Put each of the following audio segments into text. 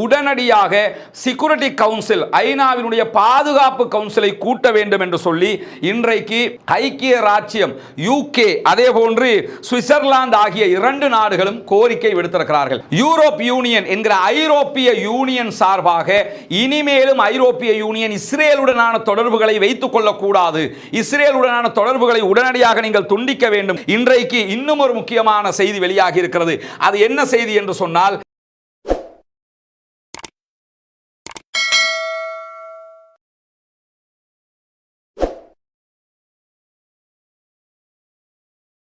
உடனடியாக security council ஐநாவினுடைய பாதுகாப்பு கவுன்சிலை கூட்ட வேண்டும் என்று சொல்லி இன்றைக்கு ஐக்கிய ராச்சியம் யூகே அதே போன்று சுவிட்சர்லாந்து ஆகிய இரண்டு நாடுகளும் கோரிக்கை விடுத்திருக்கிறார்கள். யூரோப் யூனியன் என்கிற ஐரோப்பிய யூனியன் சார்பாக இனிமேலும் ஐரோப்பிய யூனியன் இஸ்ரேலுடனான தொடர்புகளை வைத்துக் கொள்ளக்கூடாது. இஸ்ரேலுடனான தொடர்புகளை உடனடியாக நீங்கள் துண்டிக்க வேண்டும். இன்றைக்கு இன்னும் ஒரு முக்கியமான செய்தி வெளியாகி இருக்கிறது. அது என்ன செய்தி என்று சொன்னால்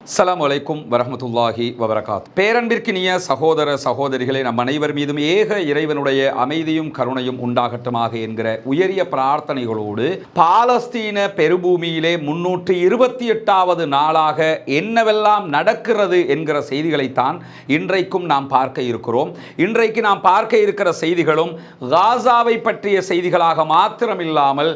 அஸ்ஸலாமு அலைக்கும் வரமத்துல்லாஹி வபரகாத். பேரன்பிற்கினிய சகோதர சகோதரிகளை நம் அனைவர் மீதும் ஏக இறைவனுடைய அமைதியும் கருணையும் உண்டாகட்டுமாக என்கிற உயரிய பிரார்த்தனைகளோடு பாலஸ்தீன பெருபூமியிலே முன்னூற்றி இருபத்தி எட்டாவது நாளாக என்னவெல்லாம் நடக்கிறது என்கிற செய்திகளைத்தான் இன்றைக்கும் நாம் பார்க்க இருக்கிறோம். இன்றைக்கு நாம் பார்க்க இருக்கிற செய்திகளும் காசாவை பற்றிய செய்திகளாக மாத்திரமில்லாமல்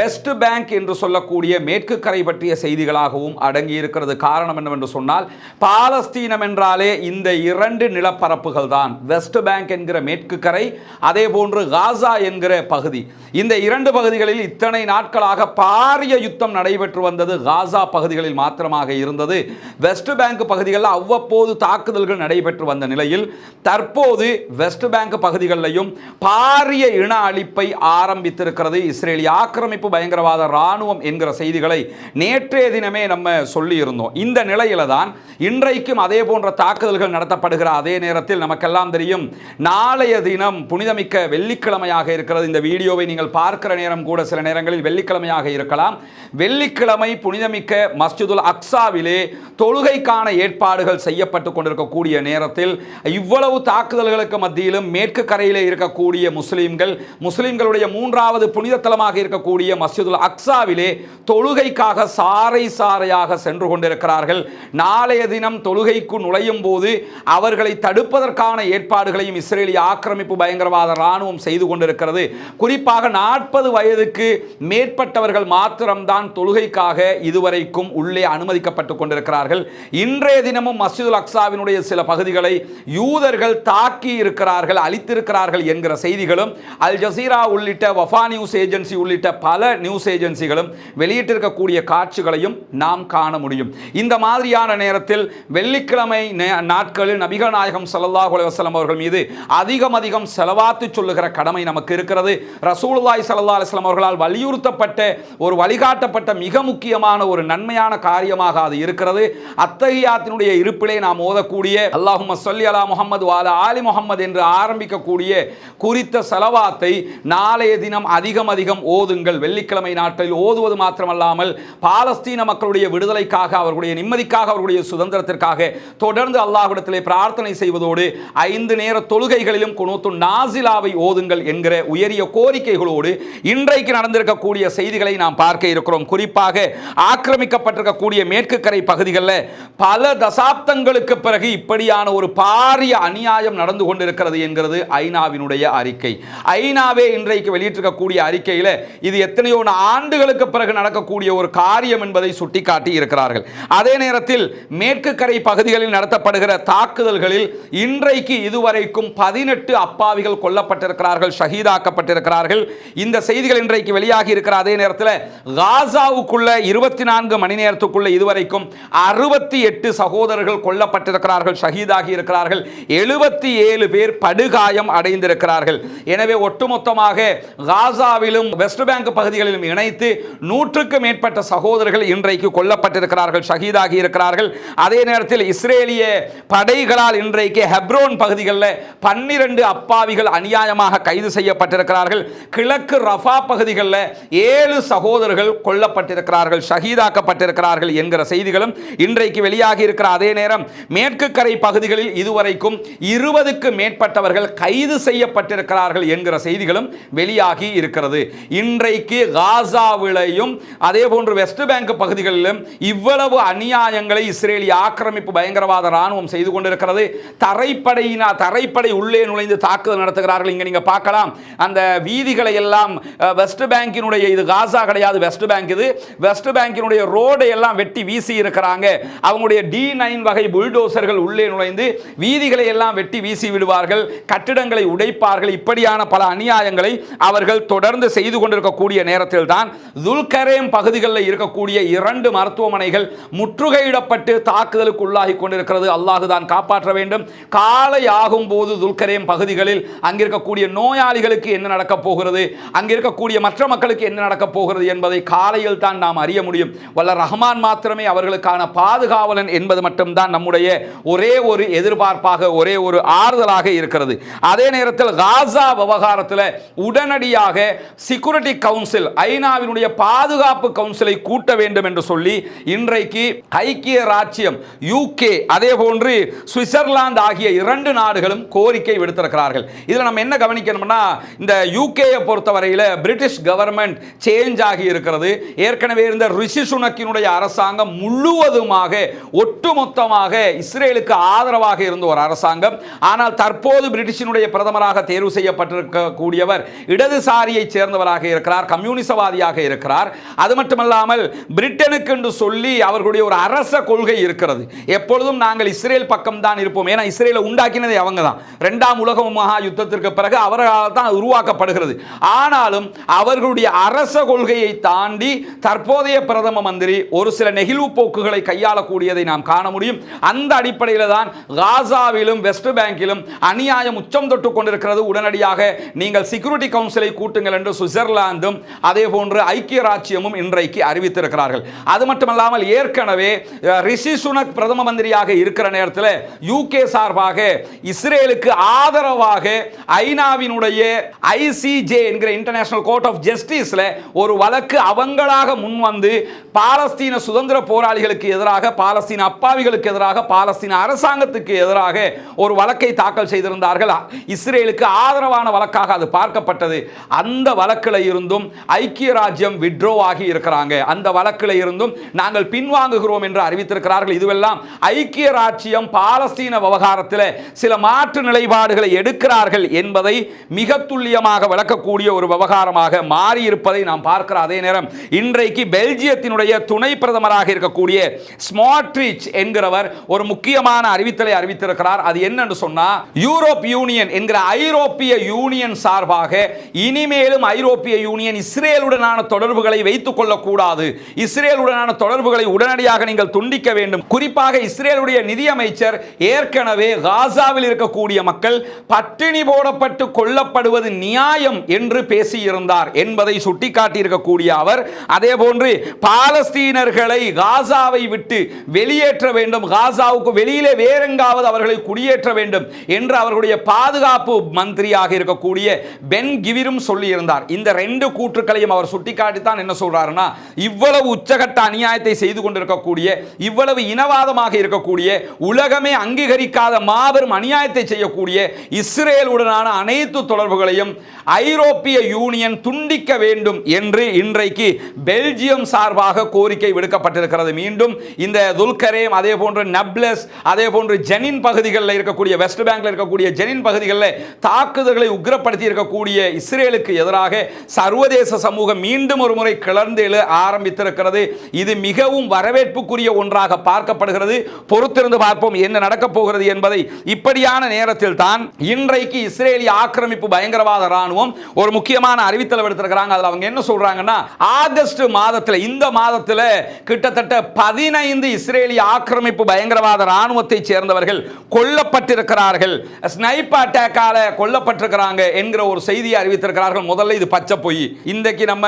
வெஸ்ட் பேங்க் என்று சொல்லக்கூடிய மேற்கு கரை பற்றிய செய்திகளாகவும் அடங்கியிருக்கிறது. காரணம் என்ன என்னவென்று சொன்னால் பாலஸ்தீனம் என்றாலே இந்த இரண்டு நிலப்பரப்புகள் தான் வெஸ்ட் பேங்க் என்கிற மேற்கு கரை அதே போன்று காசா என்கிற பகுதி. இந்த இரண்டு பகுதிகளில் இத்தனை நாட்களாக பாரிய யுத்தம் நடைபெற்று வந்தது. காசா பகுதிகளில் மாத்திரமாக இருந்தது. வெஸ்ட் பேங்க் பகுதிகளில் அவ்வப்போது தாக்குதல்கள் நடைபெற்று வந்த நிலையில் தற்போது வெஸ்ட் பேங்க் பகுதிகளிலையும் பாரிய இன அழிப்பை ஆரம்பித்திருக்கிறது. இஸ்ரேலிய ஆக்கிரமிப்பு பயங்கரவாத இராணுவம் என்கிற செய்திகளை நேற்றைய தினமே நம்ம சொல்லியிருந்தோம். இந்த நிலை நிலையில தான் இன்றைக்கும் அதே போன்ற தாக்குதல்கள் நடத்தப்படுகிற அதே நேரத்தில் நமக்கெல்லாம் தெரியும். நாளைய தினம் புனிதமிக்க வெள்ளிக்கிழமையாக இருக்கிறது. இந்த வீடியோவை நீங்கள் பார்க்கிற நேரம் கூட சில நேரங்களில் வெள்ளிக்கிழமையாக இருக்கலாம். வெள்ளிக்கிழமை புனிதமிக்க மஸ்ஜிதுல் அக்ஸாவிலே தொழுகைக்கான ஏற்பாடுகள் செய்யப்பட்டு கொண்டிருக்கக்கூடிய நேரத்தில் இவ்வளவு தாக்குதல்களுக்கு மத்தியிலும் மேற்கு கரையிலே இருக்கக்கூடிய முஸ்லீம்கள் முஸ்லீம்களுடைய மூன்றாவது புனித தலமாக இருக்கக்கூடிய மஸ்ஜிதுல் அக்ஸாவிலே தொழுகைக்காக சாறை சாறையாக சென்று கொண்டிருக்கிறார்கள். நாளைய தினம் தொழுகைக்கு நுழையும் போது அவர்களை தடுப்பதற்கான ஏற்பாடுகளையும் இஸ்ரேலிய ஆக்கிரமிப்பு பயங்கரவாத இராணுவம் செய்து கொண்டிருக்கிறது. குறிப்பாக நாற்பது வயதுக்கு மேற்பட்டவர்கள் மாத்திரம்தான் தொழுகைக்காக இதுவரைக்கும் உள்ளே அனுமதிக்கப்பட்டு கொண்டிருக்கிறார்கள். இன்றைய தினமும் மஸ்ஜிதுல் அக்சாவினுடைய சில பகுதிகளை யூதர்கள் தாக்கி இருக்கிறார்கள் அழித்திருக்கிறார்கள் என்கிற செய்திகளும் அல் ஜசீரா உள்ளிட்ட வஃபா நியூஸ் ஏஜென்சி உள்ளிட்ட பல நியூஸ் ஏஜென்சிகளும் வெளியிட்டிருக்கக்கூடிய காட்சிகளையும் நாம் காண முடியும். இந்த மாதிரி மாதிரியான நேரத்தில் வெள்ளிக்கிழமை நாட்களில் நபிகள் நாயகம் ஸல்லல்லாஹு அலுவலம் அவர்கள் மீது அதிகம் அதிகம் செலவாத்து சொல்லுகிற கடமை நமக்கு இருக்கிறது. ரசூலாய் சல்லா அலுவலம் அவர்களால் வலியுறுத்தப்பட்ட ஒரு வழிகாட்டப்பட்ட மிக முக்கியமான ஒரு நன்மையான காரியமாக அது இருக்கிறது. அத்தகையாத்தினுடைய இருப்பிலே நாம் ஓதக்கூடிய அல்லாஹும்ம சொல்லி அலா முகமது வாலா ஆலி முகமது என்று ஆரம்பிக்கக்கூடிய குறித்த செலவாத்தை நாளைய தினம் அதிகம் அதிகம் ஓதுங்கள். வெள்ளிக்கிழமை நாட்களில் ஓதுவது மாத்திரமல்லாமல் பாலஸ்தீன மக்களுடைய விடுதலைக்காக அவர்களுடைய நிம்மதிக்காக அவர்களுடைய சுதந்திரத்திற்காக தொடர்ந்து அல்லாஹ்விடத்திலே பிரார்த்தனை செய்வதோடு ஐந்து நேர தொழுகைகளிலும் குணூத்து நாசிலாவை ஓதுங்கள் என்கிற உயரிய கோரிக்கைகளோடு இன்றைக்கு நடந்திருக்கக்கூடிய செய்திகளை நாம் பார்க்க இருக்கிறோம். குறிப்பாக ஆக்கிரமிக்கப்பட்டிருக்கக்கூடிய மேற்கு கரை பகுதிகளில் பல தசாப்தங்களுக்கு பிறகு இப்படியான ஒரு பாரிய அநியாயம் நடந்து கொண்டிருக்கிறது என்கிறது ஐநாவினுடைய அறிக்கை. ஐநாவே இன்றைக்கு வெளியிட்டிருக்கக்கூடிய அறிக்கையில் இது எத்தனையோ ஆண்டுகளுக்கு பிறகு நடக்கக்கூடிய ஒரு காரியம் என்பதை சுட்டிக்காட்டி இருக்கிறார்கள் அதே நேரம் நேரத்தில் மேற்கு கரை பகுதிகளில் நடத்தப்படுகிற தாக்குதல்களில் இன்றைக்கு இதுவரைக்கும் பதினெட்டு அப்பாவிகள் கொல்லப்பட்டிருக்கிறார்கள் ஷஹீதாக்கப்பட்டிருக்கிறார்கள். இந்த செய்திகள் இன்றைக்கு வெளியாகி இருக்கிற அதே நேரத்தில் காசாவுக்குள்ள இருபத்தி நான்கு மணி நேரத்துக்குள்ள இதுவரைக்கும் அறுபத்தி எட்டு சகோதரர்கள் கொல்லப்பட்டிருக்கிறார்கள் ஷஹீதாகி இருக்கிறார்கள். எழுபத்தி ஏழு பேர் படுகாயம் அடைந்திருக்கிறார்கள். எனவே ஒட்டுமொத்தமாக காசாவிலும் வெஸ்ட் பேங்க் பகுதிகளிலும் இணைத்து நூற்றுக்கு மேற்பட்ட சகோதரர்கள் இன்றைக்கு கொல்லப்பட்டிருக்கிறார்கள் ஷஹீதாகி இருக்கிறார்கள். அதே நேரத்தில் இஸ்ரேலிய படைகளால் இன்றைக்கு ஹெப்ரோன் பகுதிகளில் பன்னிரண்டு அப்பாவிகள் அநியாயமாக கைது செய்யப்பட்டிருக்கிறார்கள். கிழக்கு ரஃபா பகுதிகளில் ஏழு சகோதரர்கள் கொல்லப்பட்டிருக்கிறார்கள் ஷஹீதாக்கப்பட்டிருக்கிறார்கள் என்கிற செய்திகளும் இன்றைக்கு வெளியாகி இருக்கிற அதே நேரம் மேற்கு கரை பகுதிகளில் இதுவரைக்கும் இருபதுக்கு மேற்பட்டவர்கள் கைது செய்யப்பட்டிருக்கிறார்கள் என்கிற செய்திகளும் வெளியாகி இருக்கிறது. இன்றைக்கு காசாவிலையும் அதே போன்று வெஸ்ட் பேங்க் பகுதிகளிலும் இவ்வளவு அநியாயம் அநியாயங்களை இஸ்ரேலிய ஆக்கிரமிப்பு பயங்கரவாத ராணுவம் செய்து கொண்டிருக்கிறது. தரைப்படையினா தரைப்படை உள்ளே நுழைந்து தாக்குதல் நடத்துகிறார்கள். இங்கே நீங்கள் பார்க்கலாம். அந்த வீதிகளை எல்லாம் வெஸ்ட் பேங்கினுடைய இது காசா கிடையாது வெஸ்ட் பேங்க் இது. வெஸ்ட் பேங்கினுடைய ரோடை எல்லாம் வெட்டி வீசி இருக்கிறாங்க. அவங்களுடைய டி நைன் வகை புல்டோசர்கள் உள்ளே நுழைந்து வீதிகளை எல்லாம் வெட்டி வீசி விடுவார்கள். கட்டிடங்களை உடைப்பார்கள். இப்படியான பல அநியாயங்களை அவர்கள் தொடர்ந்து செய்து கொண்டிருக்கக்கூடிய நேரத்தில் தான் துல்கரேம் பகுதிகளில் இருக்கக்கூடிய இரண்டு மருத்துவமனைகள் முற்றுகை முற்றுகையிடப்பட்டு தாக்குதலுக்கு உள்ளாகி கொண்டிருக்கிறது அல்லாஹு தான் காப்பாற்ற வேண்டும். காலை ஆகும் போது துல்கரேம் பகுதிகளில் அங்கிருக்கக்கூடிய நோயாளிகளுக்கு என்ன நடக்கப் போகிறது? அங்கிருக்கக்கூடிய மற்ற மக்களுக்கு என்ன நடக்கப் போகிறது என்பதை காலையில் தான் நாம் அறிய முடியும். வல்ல ரஹ்மான் மாத்திரமே அவர்களுக்கான பாதுகாவலன் என்பது மட்டும்தான் நம்முடைய ஒரே ஒரு எதிர்பார்ப்பாக ஒரே ஒரு ஆறுதலாக இருக்கிறது. அதே நேரத்தில் காசா விவகாரத்தில் உடனடியாக செக்யூரிட்டி கவுன்சில் ஐநாவினுடைய பாதுகாப்பு கவுன்சிலை கூட்ட வேண்டும் என்று சொல்லி இன்றைக்கு ஐக்கிய ராச்சியம் யூகே அதே போன்று சுவிட்சர்லாந்து ஆகிய இரண்டு நாடுகளும் கோரிக்கை விடுத்திருக்கிறார்கள். இதில் நம்ம என்ன கவனிக்கணும்னா இந்த யூகேயை பொறுத்தவரையில் பிரிட்டிஷ் கவர்மெண்ட் சேஞ்ச் ஆகி இருக்கிறது. ஏற்கனவே இருந்த ரிஷி சுனக்கினுடைய அரசாங்கம் முழுவதுமாக ஒட்டுமொத்தமாக இஸ்ரேலுக்கு ஆதரவாக இருந்த ஒரு அரசாங்கம். ஆனால் தற்போது பிரிட்டிஷினுடைய பிரதமராக தேர்வு செய்யப்பட்டிருக்கக்கூடியவர் இடதுசாரியை சேர்ந்தவராக இருக்கிறார் கம்யூனிசவாதியாக இருக்கிறார். அது மட்டுமல்லாமல் பிரிட்டனுக்கு என்று சொல்லி அவர்களுடைய ஒரு அரசு கொள்கை இருக்கிறது. எப்பொழுதும் நாங்கள் இஸ்ரேல் பக்கம் தான் இருப்போம். ஏன்னா இஸ்ரேலை உண்டாக்கினதே அவங்க தான் ரெண்டாம் உலக மகா யுத்தத்திற்கு பிறகு அவர்களால் தான் உருவாக்கப்படுகிறது. ஆனாலும் அவர்களுடைய அரச கொள்கையை தாண்டி தற்போதைய பிரதம மந்திரி ஒரு சில நெகிழ்வு போக்குகளை கையாளக்கூடியதை நாம் காண முடியும். அந்த அடிப்படையில் தான் காசாவிலும் வெஸ்ட் பேங்கிலும் அநியாயம் உச்சம் தொட்டு கொண்டிருக்கிறது. உடனடியாக நீங்கள் செக்யூரிட்டி கவுன்சிலை கூட்டுங்கள் என்று சுவிட்சர்லாந்தும் அதே போன்று ஐக்கிய ராச்சியமும் இன்றைக்கு அறிவித்திருக்கிறார்கள். அது மட்டுமல்லாமல் ஏற்கனவே ரிஷி சுனக் பிரதம மந்திரியாக இருக்கிற நேரத்தில் யூகே சார்பாக இஸ்ரேலுக்கு ஆதரவாக ஐநாவினுடைய ஐசிஜே என்கிற இன்டர்நேஷனல் கோர்ட் ஆஃப் ஜஸ்டிஸில் ஒரு வழக்கு அவங்களாக முன்வந்து பாலஸ்தீன சுதந்திர போராளிகளுக்கு எதிராக பாலஸ்தீன அப்பாவிகளுக்கு எதிராக பாலஸ்தீன அரசாங்கத்துக்கு எதிராக ஒரு வழக்கை தாக்கல் செய்திருந்தார்கள். இஸ்ரேலுக்கு ஆதரவான வழக்காக அது பார்க்கப்பட்டது. அந்த வழக்கில் இருந்தும் ஐக்கிய ராஜ்யம் விட்ரோ ஆகி இருக்கிறாங்க. அந்த வழக்கில் இருந்தும் நாங்கள் பின்வாங்குகிறோம் என்று அறிவித்திருக்கிறார்கள். இதுவெல்லாம் ஐக்கிய ராஜ்யம் பாலஸ்தீன விவகாரத்தில் சில மாற்று நிலைப்பாடுகளை எடுக்கிறார்கள் என்பதை மிக துல்லியமாக விளக்கக்கூடிய ஒரு விவகாரமாக மாறி இருப்பதை நாம் பார்க்கிற அதே நேரம் இன்றைக்கு பெல்ஜியத்தினுடைய துணை பிரதமராக இருக்கக்கூடிய ஸ்மாட்ரிச் என்கிறவர் ஒரு முக்கியமான அறிவித்தலை அறிவித்திருக்கிறார். அது என்னன்னு சொன்னா யூரோப் யூனியன் என்கிற ஐரோப்பிய யூனியன் சார்பாக இனிமேலும் ஐரோப்பிய யூனியன் இஸ்ரேலுடனான தொடர்புகளை வைத்துக் கொள்ளக்கூடாது. இஸ்ரேலுடனான தொடர்புகளை உடனடியாக நீங்கள் துண்டிக்க வேண்டும். குறிப்பாக இஸ்ரேலுடைய நிதியமைச்சர் ஏற்கனவே காசாவில் இருக்கக்கூடிய மக்கள் பட்டினி போடப்பட்டு கொல்லப்படுவது நியாயம் என்று பேசியிருந்தார் என்பதை சுட்டிக்காட்டியிருக்கக்கூடிய அவர் அதே போன்று பாலஸ்தீனர்களை காசாவை விட்டு வெளியேற்ற வேண்டும். காசாவுக்கு வெளியிலே வேறெங்காவது அவர்களை குடியேற்ற வேண்டும் என்று அவர்களுடைய பாதுகாப்பு மந்திரியாக இருக்கக்கூடிய பென் கிவிரும் சொல்லியிருந்தார். இந்த ரெண்டு கூற்றுக்களையும் அவர் சுட்டிக்காட்டித்தான் என்ன சொல்றாருன்னா இவ்வளவு உச்சகட்ட அநியாயத்தை செய்து கொண்டிருக்கக்கூடிய இவ்வளவு இனவாதமாக இருக்கக்கூடிய உலகமே அங்கீகரிக்காத மாபெரும் அநியாயத்தை செய்யக்கூடிய இஸ்ரேலுடனான அனைத்து தொடர்புகளையும் ஐரோப்பிய யூனியன் துண்டிக்க வேண்டும் என்று இன்றைக்கு பெல்ஜியம் சார்பாக கோரிக்கை விடுக்கப்பட்டிருக்கிறது. மீண்டும் இந்த துல்கரேம் அதே போன்று நப்லஸ் அதே போன்று ஜெனின் பகுதிகளில் இருக்கக்கூடிய வெஸ்ட் பேங்கில் இருக்கக்கூடிய ஜெனின் பகுதிகளில் தாக்குதல்களை உக்ரப்படுத்தி இருக்கக்கூடிய இஸ்ரேலுக்கு எதிராக சர்வதேச சமூகம் மீண்டும் ஒரு முறை கிளர்ந்து எழு ஆரம்பித்திருக்கிறது. இது மிகவும் வரவேற்புக்குரிய ஒன்றாக பார்க்கப்படுகிறது. பொறுத்திருந்து பார்ப்போம் என்ன நடக்கப் போகிறது என்பதை. இப்படியான நேரத்தில் தான் இன்றைக்கு இஸ்ரேலிய ஆக்கிரமிப்பு பயங்கரவாத ராணுவம் ஒரு முக்கியமான அறிவித்தல் எடுத்திருக்கிறாங்க அதில் அவங்க என்ன சொல்றாங்கன்னா ஆகஸ்ட் மாதத்தில் இந்த மாதத்தில் கிட்டத்தட்ட பதினைந்து இஸ்ரேலிய ஆக்கிரமிப்பு பயங்கரவாத ராணுவத்தை சேர்ந்தவர்கள் கொல்லப்பட்டிருக்கிறார்கள். ஸ்னைப் அட்டாக்கால கொல்லப்பட்டிருக்கிறாங்க என்கிற ஒரு செய்தியை அறிவித்திருக்கிறார்கள். முதல்ல இது பச்சை பொய். இன்றைக்கு நம்ம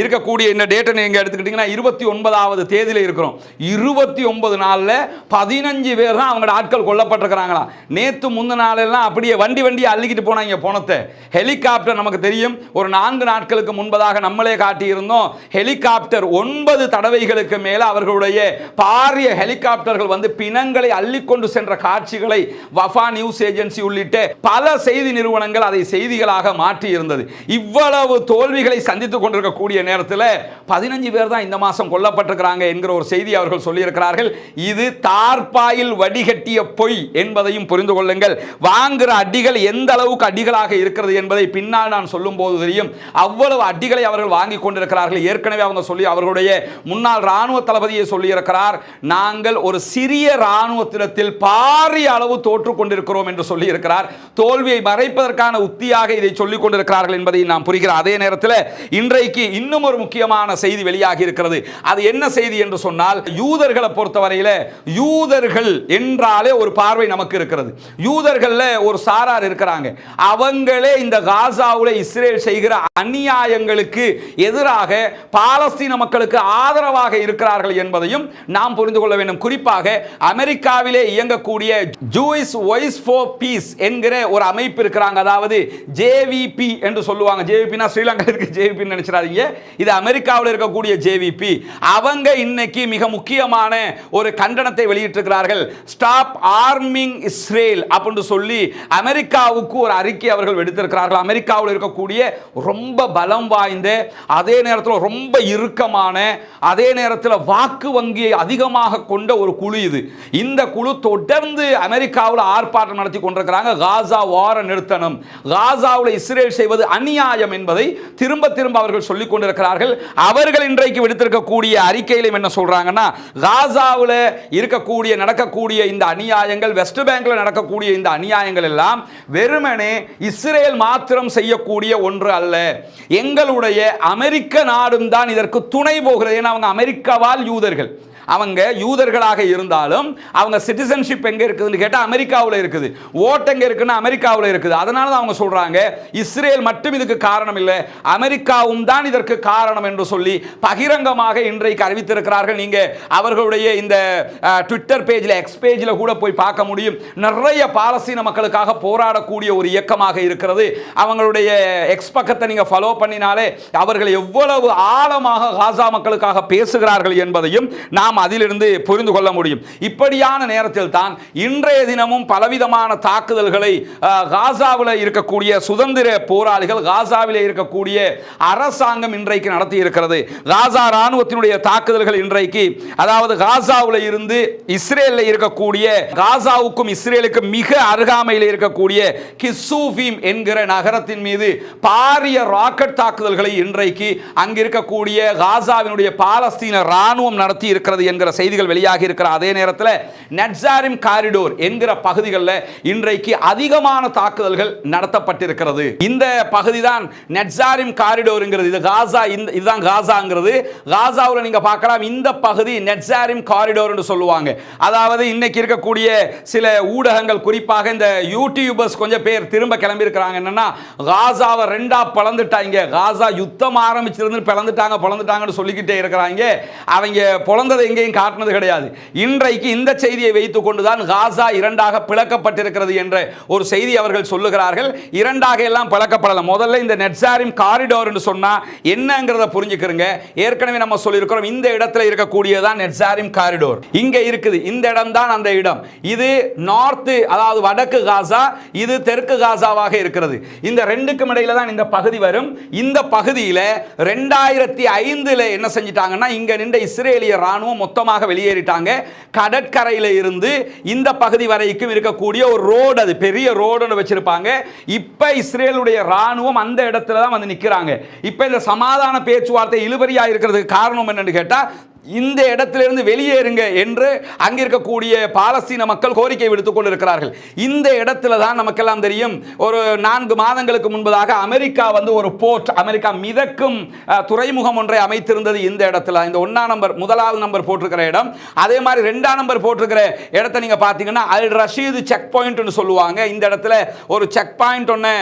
இருக்கக்கூடிய இந்த டேட்டை நீங்கள் எடுத்துக்கிட்டீங்கன்னா இருபத்தி ஒன்பதாவது தேதியில் இருக்கிறோம். இருபத்தி ஒன்பது நாளில் பதினஞ்சு பேர் தான் அவங்களோட ஆட்கள் கொல்லப்பட்டிருக்கிறாங்களா நேற்று முந்தின நாளெல்லாம் அப்படியே வண்டி வண்டியை அள்ளிக்கிட்டு போனாங்க போனத்தை. ஹெலிகாப்டர் நமக்கு தெரியும். ஒரு நான்கு நாட்களுக்கு முன்பதாக நம்மளே காட்டியிருந்தோம். ஹெலிகாப்டர் ஒன்பது தடவைகளுக்கு மேலே அவர்களுடைய பாரிய ஹெலிகாப்டர்கள் வந்து பிணங்களை அள்ளிக்கொண்டு சென்ற காட்சிகளை வஃபா நியூஸ் ஏஜென்சி உள்ளிட்ட பல செய்தி நிறுவனங்கள் அதை செய்திகளாக மாற்றி இருந்தது இவ்வளவு தோல்விகளை சந்தித்துக் கொண்டிருக்கக்கூடிய நேரத்தில் பதினஞ்சு பேர் தான் இந்த மாதம் கொல்லப்பட்டிருக்கிறாங்க என்கிற ஒரு செய்தி அவர்கள் அவர்கள் சொல்லியிருக்கிறார்கள் இது தார்பாயில் வடிகட்டிய பொய் என்பதையும் புரிந்து கொள்ளுங்கள். வாங்குகிற அடிகள் எந்த அளவுக்கு அடிகளாக இருக்கிறது என்பதை பின்னால் நான் சொல்லும் போது தெரியும். அவ்வளவு அடிகளை அவர்கள் வாங்கி கொண்டிருக்கிறார்கள். ஏற்கனவே அவங்க சொல்லி அவர்களுடைய முன்னாள் இராணுவ தளபதியை சொல்லியிருக்கிறார் நாங்கள் ஒரு சிறிய ராணுவத்திடத்தில் பாரிய அளவு தோற்று கொண்டிருக்கிறோம் என்று சொல்லியிருக்கிறார். தோல்வியை மறைப்பதற்கான உத்தியாக இதை சொல்லிக் கொண்டிருக்கிறார்கள் என்பதை நாம் புரிகிறோம். அதே நேரத்தில் இன்றைக்கு இன்னும் ஒரு முக்கியமான செய்தி வெளியாகி இருக்கிறது. அது என்ன செய்தி என்று சொன்னால் யூ யூதர்களை பொறுத்தவரையில் யூதர்கள் என்றாலே ஒரு பார்வை நமக்கு இருக்கிறது. யூதர்களில் ஒரு சாரார் இருக்கிறாங்க. அவங்களே இந்த காசாவில் இஸ்ரேல் செய்கிற அநியாயங்களுக்கு எதிராக பாலஸ்தீன மக்களுக்கு ஆதரவாக இருக்கிறார்கள் என்பதையும் நாம் புரிந்து கொள்ள வேண்டும். குறிப்பாக அமெரிக்காவிலே இயங்கக்கூடிய ஜூயிஸ் வாய்ஸ் ஃபார் பீஸ் என்கிற ஒரு அமைப்பு இருக்கிறாங்க. அதாவது ஜேவிபி என்று சொல்லுவாங்க. ஜேவிபினா ஸ்ரீலங்கா இருக்கு ஜேவிபி நினைச்சிடாதீங்க. இது அமெரிக்காவில் இருக்கக்கூடிய ஜேவிபி அவங்க இன்னைக்கு மிக முக்கிய முக்கியமான ஒரு கண்டனத்தை வெளியிட்டிருக்கிறார்கள். ஸ்டாப் ஆர்மிங் இஸ்ரேல் அப்படின்னு சொல்லி அமெரிக்காவுக்கு ஒரு அறிக்கை அவர்கள் விடுத்திருக்கிறார்கள். அமெரிக்காவில் இருக்கக்கூடிய ரொம்ப பலம் வாய்ந்த அதே நேரத்தில் ரொம்ப இறுக்கமான அதே நேரத்தில் வாக்கு வங்கியை அதிகமாக கொண்ட ஒரு குழு இது. இந்த குழு தொடர்ந்து அமெரிக்காவில் ஆர்ப்பாட்டம் நடத்தி கொண்டிருக்கிறாங்க. காசா வார நிறுத்தனம். காசாவில் இஸ்ரேல் செய்வது அநியாயம் என்பதை திரும்ப திரும்ப அவர்கள் சொல்லிக் கொண்டிருக்கிறார்கள். அவர்கள் இன்றைக்கு விடுத்திருக்கக்கூடிய அறிக்கையிலும் என்ன சொல்றாங்கன்னா காசாவில் இருக்கக்கூடிய நடக்கக்கூடிய இந்த அநியாயங்கள் வெஸ்ட் பேங்க்ல நடக்கக்கூடிய இந்த அநியாயங்கள் எல்லாம் வெறுமனே இஸ்ரேல் மாத்திரம் செய்யக்கூடிய ஒன்று அல்ல. எங்களுடைய அமெரிக்க நாடும் தான் இதற்கு துணை போகிறது. ஏன்னா அவங்க அமெரிக்காவால் யூதர்கள். அவங்க யூதர்களாக இருந்தாலும் அவங்க சிட்டிசன்ஷிப் எங்கே இருக்குதுன்னு கேட்டால் அமெரிக்காவில் இருக்குது. ஓட் எங்கே இருக்குன்னு அமெரிக்காவில் இருக்குது. அதனால தான் அவங்க சொல்கிறாங்க இஸ்ரேல் மட்டும் இதுக்கு காரணம் இல்லை அமெரிக்காவும் தான் இதற்கு காரணம் என்று சொல்லி பகிரங்கமாக இன்றைக்கு அறிவித்திருக்கிறார்கள். நீங்கள் அவர்களுடைய இந்த ட்விட்டர் பேஜில் எக்ஸ் பேஜில் கூட போய் பார்க்க முடியும். நிறைய பாலஸ்தீன மக்களுக்காக போராடக்கூடிய ஒரு இயக்கமாக இருக்கிறது. அவங்களுடைய எக்ஸ் பக்கத்தை நீங்கள் ஃபாலோ பண்ணினாலே அவர்கள் எவ்வளவு ஆழமாக காசா மக்களுக்காக பேசுகிறார்கள் என்பதையும் நாம் நாம் அதிலிருந்து புரிந்து கொள்ள முடியும். இப்படியான நேரத்தில் தான் இன்றைய தினமும் பலவிதமான தாக்குதல்களை காசாவில் இருக்கக்கூடிய சுதந்திர போராளிகள் காசாவில் இருக்கக்கூடிய அரசாங்கம் இன்றைக்கு நடத்தி இருக்கிறது காசா ராணுவத்தினுடைய தாக்குதல்கள் இன்றைக்கு அதாவது காசாவில் இருந்து இஸ்ரேலில் இருக்கக்கூடிய காசாவுக்கும் இஸ்ரேலுக்கும் மிக அருகாமையில் இருக்கக்கூடிய கிசூஃபீம் என்கிற நகரத்தின் மீது பாரிய ராக்கெட் தாக்குதல்களை இன்றைக்கு அங்கு இருக்கக்கூடிய காசாவினுடைய பாலஸ்தீன ராணுவம் நடத்தி இருக்கிறது என்கிற செய்திகள் வெளியாகி இருக்கிற அதே நேரத்தில் நெட்சாரிம் காரிடோர் என்கிற பகுதிகளில் இன்றைக்கு அதிகமான தாக்குதல்கள் நடத்தப்பட்டிருக்கிறது. இந்த பகுதி தான் நெட்சாரிம் காரிடோருங்கிறது. இது காசா இந்த இதுதான் காசாங்கிறது. காசாவில் நீங்கள் பார்க்கலாம் இந்த பகுதி நெட்சாரிம் காரிடோர் சொல்லுவாங்க. அதாவது இன்னைக்கு இருக்கக்கூடிய சில ஊடகங்கள் குறிப்பாக இந்த யூடியூபர்ஸ் கொஞ்சம் பேர் திரும்ப கிளம்பி இருக்கிறாங்க என்னன்னா காசாவை ரெண்டா பிளந்துட்டாங்க. காசா யுத்தம் ஆரம்பிச்சிருந்து பிளந்துட்டாங்க பிளந்துட்டாங்கன்னு சொல்லிக்கிட்டே இருக்கிறாங்க. அவங்க பிளந்ததை எங்கேயும் காட்டினது கிடையாது. இன்றைக்கு இந்த செய்தியை வைத்துக் கொண்டுதான் காசா இரண்டாக பிளக்கப்பட்டிருக்கிறது என்ற ஒரு செய்தி அவர்கள் சொல்லுகிறார்கள். இரண்டாக எல்லாம் பிளக்கப்படலாம் முதல்ல இந்த நெட்சாரிம் காரிடோர் என்று சொன்னா என்னங்கிறத புரிஞ்சுக்கிறங்க. ஏற்கனவே நம்ம சொல்லியிருக்கிறோம். இந்த இடத்துல இருக்கக்கூடியதான் நெட்சாரிம் காரிடோர் இங்க இருக்குது. இந்த இடம் தான் அந்த இடம். இது நார்த்து அதாவது வடக்கு காசா இது தெற்கு காசாவாக இருக்கிறது. இந்த ரெண்டுக்கும் இடையில தான் இந்த பகுதி வரும். இந்த பகுதியில் ரெண்டாயிரத்தி ஐந்துல என்ன செஞ்சிட்டாங்கன்னா இங்க நின்ற இஸ்ரேலிய ராணுவம் மொத்தமாக வெளியேறிட்டாங்க. கடற்கரையில் இருந்து இந்த பகுதி வரைக்கும் இருக்கக்கூடிய ஒரு ரோடு அது பெரிய ரோடுன்னு வச்சிருப்பாங்க. இப்போ இஸ்ரேலுடைய ராணுவம் அந்த இடத்துல தான் வந்து நிற்கிறாங்க இப்போ இந்த சமாதான பேச்சுவார்த்தை இழுபறியாக இருக்கிறதுக்கு காரணம் என்னன்னு கேட்டால் இந்த இடத்திலிருந்து வெளியேறுங்க என்று அங்கே இருக்கக்கூடிய பாலஸ்தீன மக்கள் கோரிக்கை விடுத்துக் கொண்டிருக்கிறார்கள். இந்த இடத்துல தான் நமக்கெல்லாம் தெரியும் ஒரு நான்கு மாதங்களுக்கு முன்பதாக அமெரிக்கா வந்து ஒரு போர்ட் அமெரிக்கா மிதக்கும் துறைமுகம் ஒன்றை அமைத்திருந்தது இந்த இடத்துல. இந்த ஒன்றாம் நம்பர் முதலாவது நம்பர் போட்டிருக்கிற இடம். அதே மாதிரி ரெண்டாம் நம்பர் போட்டிருக்கிற இடத்த நீங்கள் பார்த்தீங்கன்னா அல் ரஷீது செக் பாயிண்ட்னு சொல்லுவாங்க. இந்த இடத்துல ஒரு செக் பாயிண்ட் ஒன்று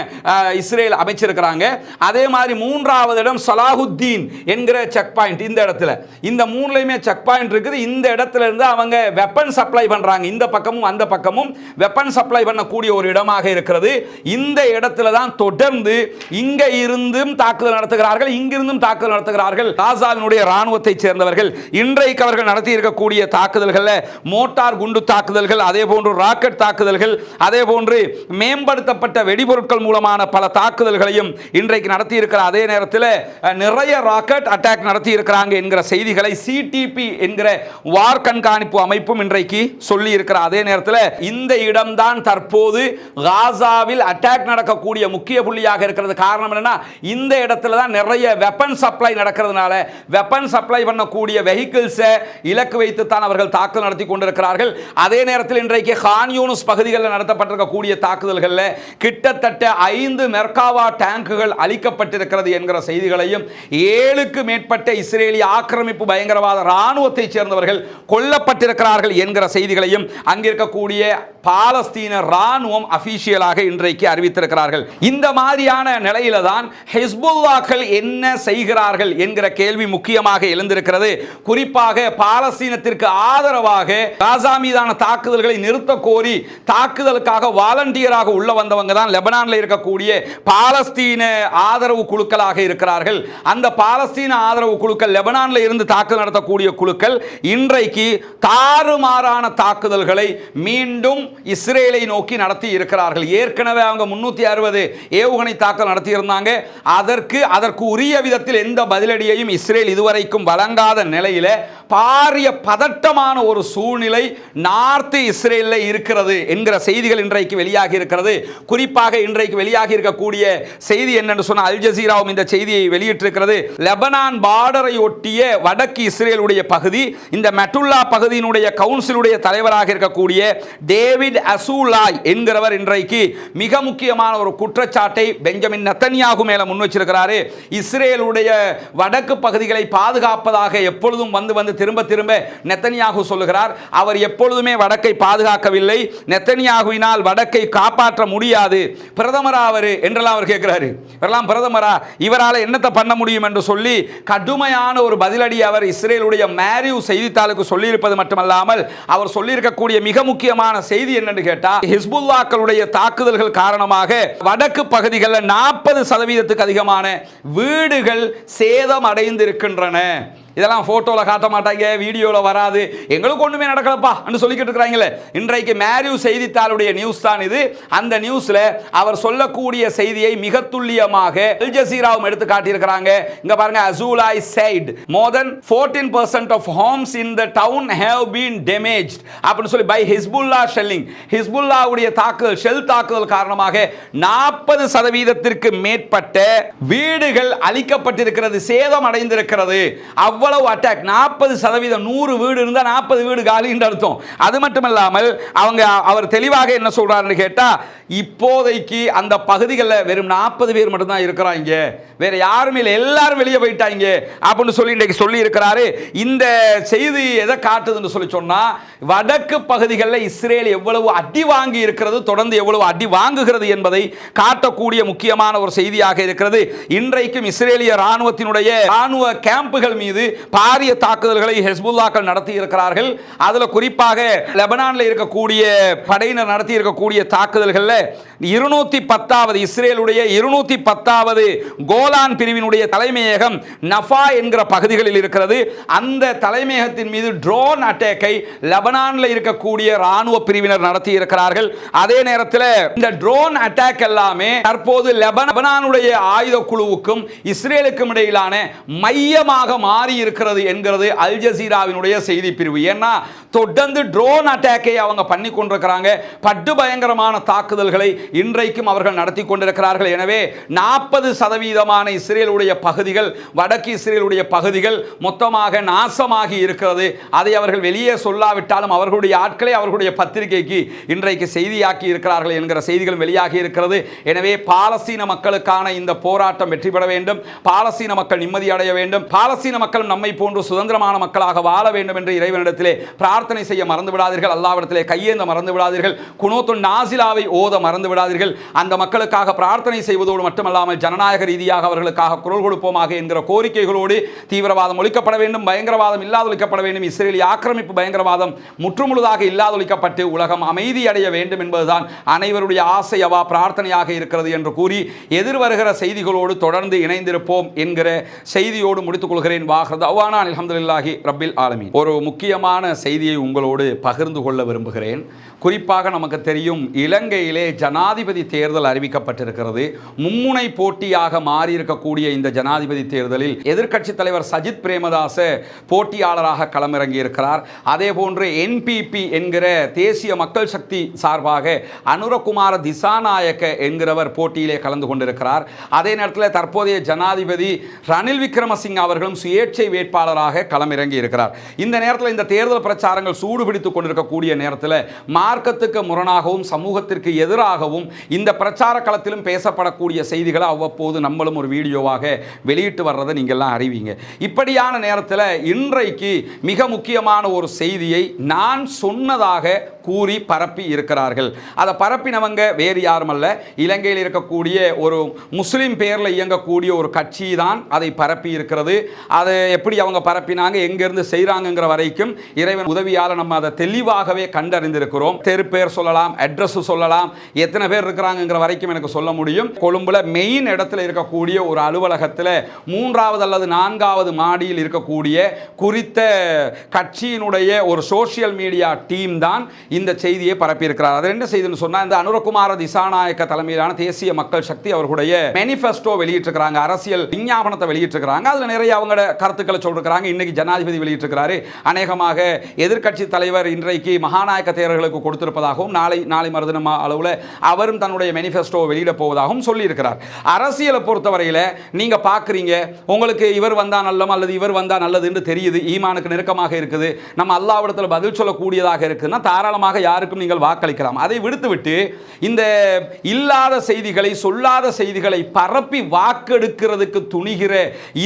இஸ்ரேல் அமைச்சிருக்கிறாங்க. அதே மாதிரி மூன்றாவது இடம் சலாஹுத்தீன் என்கிற செக் பாயிண்ட் இந்த இடத்துல. இந்த மூணு ஊர்லேயுமே செக் பாயிண்ட் இருக்குது. இந்த இடத்துல இருந்து அவங்க வெப்பன் சப்ளை பண்ணுறாங்க இந்த பக்கமும் அந்த பக்கமும் வெப்பன் சப்ளை பண்ணக்கூடிய ஒரு இடமாக இருக்கிறது. இந்த இடத்துல தான் தொடர்ந்து இங்கே இருந்தும் தாக்குதல் நடத்துகிறார்கள் இங்கிருந்தும் தாக்குதல் நடத்துகிறார்கள். காசாவினுடைய இராணுவத்தைச் சேர்ந்தவர்கள். இன்றைக்கு அவர்கள் நடத்தி இருக்கக்கூடிய தாக்குதல்களில் மோட்டார் குண்டு தாக்குதல்கள் அதே போன்று ராக்கெட் தாக்குதல்கள் அதே போன்று மேம்படுத்தப்பட்ட வெடிபொருட்கள் மூலமான பல தாக்குதல்களையும் இன்றைக்கு நடத்தி இருக்கிற அதே நேரத்தில் நிறைய ராக்கெட் அட்டாக் நடத்தி இருக்கிறாங்க என்கிற செய்திகளை சி டிடிபி என்கிற வார் கண்காணிப்பு அமைப்பும் இன்றைக்கு சொல்லி இருக்கிற அதே நேரத்தில் இந்த இடம்தான் தற்போது காசாவில் அட்டாக் நடக்கக்கூடிய முக்கிய புள்ளியாக இருக்கிறது. காரணம் என்னன்னா இந்த இடத்துல தான் நிறைய வெப்பன் சப்ளை நடக்கிறதுனால வெப்பன் சப்ளை பண்ணக்கூடிய வெஹிக்கிள்ஸை இலக்கு வைத்துத்தான் அவர்கள் தாக்குதல் நடத்தி கொண்டிருக்கிறார்கள். அதே நேரத்தில் இன்றைக்கு ஹான் யூனுஸ் பகுதிகளில் நடத்தப்பட்டிருக்கக்கூடிய தாக்குதல்களில் கிட்டத்தட்ட ஐந்து மெர்காவா டேங்குகள் அளிக்கப்பட்டிருக்கிறது என்கிற செய்திகளையும் ஏழுக்கு மேற்பட்ட இஸ்ரேலிய ஆக்கிரமிப்பு பயங்கரவாத இராணுவத்தை சேர்ந்தவர்கள் கொல்லப்பட்டிருக்கிறார்கள் என்கிற செய்திகளையும் அங்கிருக்கக்கூடிய பாலஸ்தீன ராணுவம் அபிஷியலாக இன்றைக்கு அறிவித்திருக்கிறார்கள். இந்த மாதிரியான நிலையில தான் ஹிஸ்புல்லாக்கள் என்ன செய்கிறார்கள் என்கிற கேள்வி முக்கியமாக எழுந்திருக்கிறது. குறிப்பாக பாலஸ்தீனத்திற்கு ஆதரவாக காசா மீதான தாக்குதல்களை நிறுத்த கோரி தாக்குதலுக்காக வாலண்டியராக உள்ள வந்தவங்க தான் லெபனானில் இருக்கக்கூடிய பாலஸ்தீன ஆதரவு குழுக்களாக இருக்கிறார்கள். அந்த பாலஸ்தீன ஆதரவு குழுக்கள் லெபனானில் இருந்து தாக்குதல் நடத்தக்கூடிய குழுக்கள் இன்றைக்கு தாறுமாறான தாக்குதல்களை மீண்டும் இஸ்ரேலை நோக்கி நடத்தி இருக்கிறார்கள். ஏற்கனவே அவங்க முன்னூத்தி அறுபது ஏவுகணை தாக்கல் நடத்தியிருந்தாங்க. அதற்கு அதற்கு உரிய விதத்தில் எந்த பதிலடியையும் இஸ்ரேல் இதுவரைக்கும் வழங்காத நிலையில பாரிய பதட்டமான ஒரு சூழ்நிலை நார்த் இஸ்ரேலில் இருக்கிறது என்கிற செய்திகள் இன்றைக்கு வெளியாகி இருக்கிறது. குறிப்பாக இன்றைக்கு வெளியாகி இருக்கக்கூடிய செய்தி என்னென்னு சொன்ன அல் ஜசீராவும் இந்த செய்தியை வெளியிட்டிருக்கிறது. லெபனான் பார்டரை ஒட்டிய வடக்கு இஸ்ரேல் இஸ்ரேலுடைய பகுதி இந்த மெட்டுல்லா பகுதியினுடைய கவுன்சிலுடைய தலைவராக இருக்கக்கூடிய டேவிட் அசூலாய் என்கிறவர் இன்றைக்கு மிக முக்கியமான ஒரு குற்றச்சாட்டை பெஞ்சமின் நத்தன்யாகு மேல முன் வச்சிருக்கிறாரு. இஸ்ரேலுடைய வடக்கு பகுதிகளை பாதுகாப்பதாக எப்பொழுதும் வந்து வந்து திரும்ப திரும்ப நெத்தனியாகு சொல்லுகிறார். அவர் எப்பொழுதுமே வடக்கை பாதுகாக்கவில்லை. நெத்தனியாகுவினால் வடக்கை காப்பாற்ற முடியாது. பிரதமரா அவர் என்றெல்லாம் அவர் கேட்கிறாரு. இவரெல்லாம் பிரதமரா? இவரால் என்னத்தை பண்ண முடியும் என்று சொல்லி கடுமையான ஒரு பதிலடி அவர் இஸ்ரேல் இஸ்ரேலுடைய மேரியூ செய்தித்தாளுக்கு சொல்லியிருப்பது மட்டுமல்லாமல் அவர் சொல்லியிருக்கக்கூடிய மிக முக்கியமான செய்தி என்னன்னு கேட்டால் ஹிஸ்புல்லாக்களுடைய தாக்குதல்கள் காரணமாக வடக்கு பகுதிகளில் நாற்பது சதவீதத்துக்கு அதிகமான வீடுகள் சேதம் அடைந்திருக்கின்றன. இதெல்லாம் ஃபோட்டோவில் காட்ட மாட்டாங்க வீடியோவில் வராது. எங்களுக்கு ஒன்றுமே நடக்கலப்பா என்று சொல்லிக்கிட்டு இருக்கிறாங்களே. இன்றைக்கு மேரியூ செய்தித்தாளுடைய நியூஸ் தான் இது. அந்த நியூஸில் அவர் சொல்லக்கூடிய செய்தியை மிக துல்லியமாக அல் ஜசீராவும் எடுத்து காட்டியிருக்கிறாங்க. இங்கே பாருங்க அசூலாய் said more than fourteen percent of homes in the town have been damage அப்படின்னு சொல்லி பை ஹிஸ்புல்லா ஷெல்லிங் ஹிஸ்புல்லாவுடைய தாக்குதல் ஷெல் தாக்குதல் காரணமாக நாற்பது சதவீதத்திற்கு மேற்பட்ட வீடுகள் அழிக்கப்பட்டிருக்கிறது சேதம் அடைந்திருக்கிறது. அவ்வளவு அட்டாக் நாற்பது சதவீதம். நூறு வீடு இருந்தால் நாற்பது வீடு காலின்னு அர்த்தம். அது மட்டும் இல்லாமல் அவங்க அவர் தெளிவாக என்ன சொல்கிறாருன்னு கேட்டால் இப்போதைக்கு அந்த பகுதிகளில் வெறும் நாற்பது பேர் மட்டும்தான் இருக்கிறாங்க. வேற யாருமே இல்லை. எல்லாரும் வெளியே போயிட்டாங்க. அப்படின்னு சொல்லி இன்றைக்கு சொல்லி இருக்கிறாரு இந்த செய்தி எதை காட்டுதுன்னு சொல்லி சொன்னால் வடக்கு பகுதிகளில் இஸ்ரேல் எவ்வளவு அடி வாங்கி இருக்கிறது தொடர்ந்து எவ்வளவு அடி வாங்குகிறது என்பதை காட்டக்கூடிய முக்கியமான ஒரு செய்தியாக இருக்கிறது. இன்றைக்கும் இஸ்ரேலிய ராணுவத்தினுடைய ராணுவ கேம்புகள் மீது பாரிய தாக்குதல்களை ஹெஸ்புல்லாக்கள் நடத்தி இருக்கிறார்கள். அதில் குறிப்பாக லெபனானில் இருக்கக்கூடிய படையினர் நடத்தி இருக்கக்கூடிய தாக்குதல்களில் இருநூத்தி பத்தாவது இஸ்ரேலுடைய இருநூத்தி பத்தாவது கோலான் பிரிவினுடைய தலைமையகம் நஃபா என்கிற பகுதிகளில் இருக்கிறது. அந்த தலைமையகத்தின் மீது ட்ரோன் அட்டேக்கை லெபனானில் இருக்கக்கூடிய ராணுவ பிரிவினர் நடத்தி இருக்கிறார்கள் அதே நேரத்தில் இந்த ட்ரோன் அட்டாக் எல்லாமே தற்போது லெபனானுடைய ஆயுத குழுவுக்கும் இஸ்ரேலுக்கும் இடையிலான மையமாக மாறி இருக்கிறது என்கிறது அல் ஜசீராவினுடைய செய்தி பிரிவு. ஏன்னா தொடர்ந்து ட்ரோன் அட்டாக்கை அவங்க பண்ணி கொண்டிருக்கிறாங்க பட்டு பயங்கரமான தாக்குதல் தாக்குதல்களை இன்றைக்கும் அவர்கள் நடத்தி கொண்டிருக்கிறார்கள். எனவே நாற்பது சதவீதமான இஸ்ரேலுடைய பகுதிகள் வடக்கு இஸ்ரேலுடைய பகுதிகள் மொத்தமாக நாசமாகி இருக்கிறது. அதை அவர்கள் வெளியே சொல்லாவிட்டாலும் அவர்களுடைய ஆட்களை அவர்களுடைய பத்திரிகைக்கு இன்றைக்கு செய்தியாக்கி இருக்கிறார்கள் என்கிற செய்திகள் வெளியாகி இருக்கிறது. எனவே பாலஸ்தீன மக்களுக்கான இந்த போராட்டம் வெற்றி பெற வேண்டும். பாலஸ்தீன மக்கள் நிம்மதி அடைய வேண்டும். பாலஸ்தீன மக்கள் நம்மை போன்று சுதந்திரமான மக்களாக வாழ வேண்டும் என்று இறைவனிடத்திலே பிரார்த்தனை செய்ய மறந்து விடாதீர்கள் அல்லாவிடத்திலே கையேந்த மறந்து விடாதீர்கள் குனோத்து நாசிலாவை ஓத மறந்து விடாதீர்கள் அந்த மக்களுக்காக பிரார்த்தனை செய்வதோடு மட்டுமல்லாமல் ஜனநாயக ரீதியாக அவர்களுக்காக குரல் கொடுப்போமாக என்கிற கோரிக்கைகளோடு தீவிரவாதம் ஒழிக்கப்பட வேண்டும் பயங்கரவாதம் இல்லாதொழிக்கப்பட வேண்டும் இஸ்ரேலிய ஆக்கிரமிப்பு பயங்கரவாதம் முற்றுமுழுதாக இல்லாதொழிக்கப்பட்டு உலகம் அமைதி அடைய வேண்டும் என்பதுதான் அனைவருடைய ஆசை அவா பிரார்த்தனையாக இருக்கிறது என்று கூறி எதிர்வருகிற செய்திகளோடு தொடர்ந்து இணைந்திருப்போம் என்கிற செய்தியோடு முடித்துக் கொள்கிறேன். வாஹர் அவானா அலமதுல்லாஹி ரப்பில் ஆலமி ஒரு முக்கியமான செய்தியை உங்களோடு பகிர்ந்து கொள்ள விரும்புகிறேன். குறிப்பாக நமக்கு தெரியும் இலங்கையிலே ஜனாதிபதி தேர்தல் அறிவிக்கப்பட்டிருக்கிறது. மும்முனை போட்டியாக மாறியிருக்கக்கூடிய இந்த ஜனாதிபதி தேர்தலில் எதிர்க்கட்சி தலைவர் சஜித் பிரேமதாச போட்டியாளராக களமிறங்கியிருக்கிறார். அதே போன்று என்பிபி என்கிற தேசிய மக்கள் சக்தி சார்பாக அனுரகுமார திசாநாயக்க என்கிறவர் போட்டியிலே கலந்து கொண்டிருக்கிறார். அதே நேரத்தில் தற்போதைய ஜனாதிபதி ரணில் விக்ரமசிங்க அவர்களும் சுயேட்சை வேட்பாளராக களமிறங்கி இருக்கிறார் இந்த நேரத்தில் இந்த தேர்தல் பிரச்சாரங்கள் சூடு பிடித்துக் கொண்டிருக்கக்கூடிய நேரத்தில் மா மார்க்கத்துக்கு முரணாகவும் சமூகத்திற்கு எதிராகவும் இந்த பிரச்சார களத்திலும் பேசப்படக்கூடிய செய்திகளை அவ்வப்போது நம்மளும் ஒரு வீடியோவாக வெளியிட்டு வர்றதை நீங்கள்லாம் அறிவீங்க. இப்படியான நேரத்தில் இன்றைக்கு மிக முக்கியமான ஒரு செய்தியை நான் சொன்னதாக கூறி பரப்பி இருக்கிறார்கள். அதை பரப்பினவங்க வேறு யாரும் அல்ல இலங்கையில் இருக்கக்கூடிய ஒரு முஸ்லீம் பேரில் இயங்கக்கூடிய ஒரு கட்சி தான் அதை பரப்பி இருக்கிறது. அதை எப்படி அவங்க பரப்பினாங்க எங்கேருந்து செய்கிறாங்கங்கிற வரைக்கும் இறைவன் உதவியால் நம்ம அதை தெளிவாகவே கண்டறிந்திருக்கிறோம். தெரு பேர் சொல்லலாம் அட்ரஸ் சொல்லலாம் எத்தனை பேர் இருக்கிறாங்கங்கிற வரைக்கும் எனக்கு சொல்ல முடியும். கொழும்புல மெயின் இடத்துல இருக்கக்கூடிய ஒரு அலுவலகத்தில் மூன்றாவது அல்லது நான்காவது மாடியில் இருக்கக்கூடிய குறித்த கட்சியினுடைய ஒரு சோஷியல் மீடியா டீம் தான் இந்த செய்தியை பரப்பியிருக்கிறார். அது என்ன செய்தின்னு சொன்னால் இந்த அனுரகுமார திசாநாயக்க தலைமையிலான தேசிய மக்கள் சக்தி அவர்களுடைய மேனிஃபெஸ்டோ வெளியிட்டிருக்கிறாங்க. அரசியல் விஞ்ஞாபனத்தை வெளியிட்டிருக்கிறாங்க. அதில் நிறைய அவங்களோட கருத்துக்களை சொல்லிருக்கிறாங்க. இன்னைக்கு ஜனாதிபதி வெளியிட்டிருக்கிறாரு. அநேகமாக எதிர்க்கட்சி தலைவர் இன்றைக்கு மகாநாயக்க தேர்தல்களுக்கு கொடுத்திருப்பதாகவும் நாளை நாளை மறுதினம் அளவில் அவரும் தன்னுடைய மேனிஃபெஸ்டோ வெளியிட போவதாகவும் சொல்லியிருக்கிறார். அரசியலை பொறுத்தவரையில் நீங்க பார்க்குறீங்க உங்களுக்கு இவர் வந்தால் நல்லம் அல்லது இவர் வந்தால் நல்லதுன்னு தெரியுது. ஈமானுக்கு நெருக்கமாக இருக்குது. நம்ம அல்லாவிடத்தில் பதில் சொல்லக்கூடியதாக இருக்குதுன்னா தாராளமாக யாருக்கும் நீங்கள் வாக்களிக்கலாம். அதை விடுத்துவிட்டு இந்த இல்லாத செய்திகளை சொல்லாத செய்திகளை பரப்பி வாக்கெடுக்கிறதுக்கு துணிகிற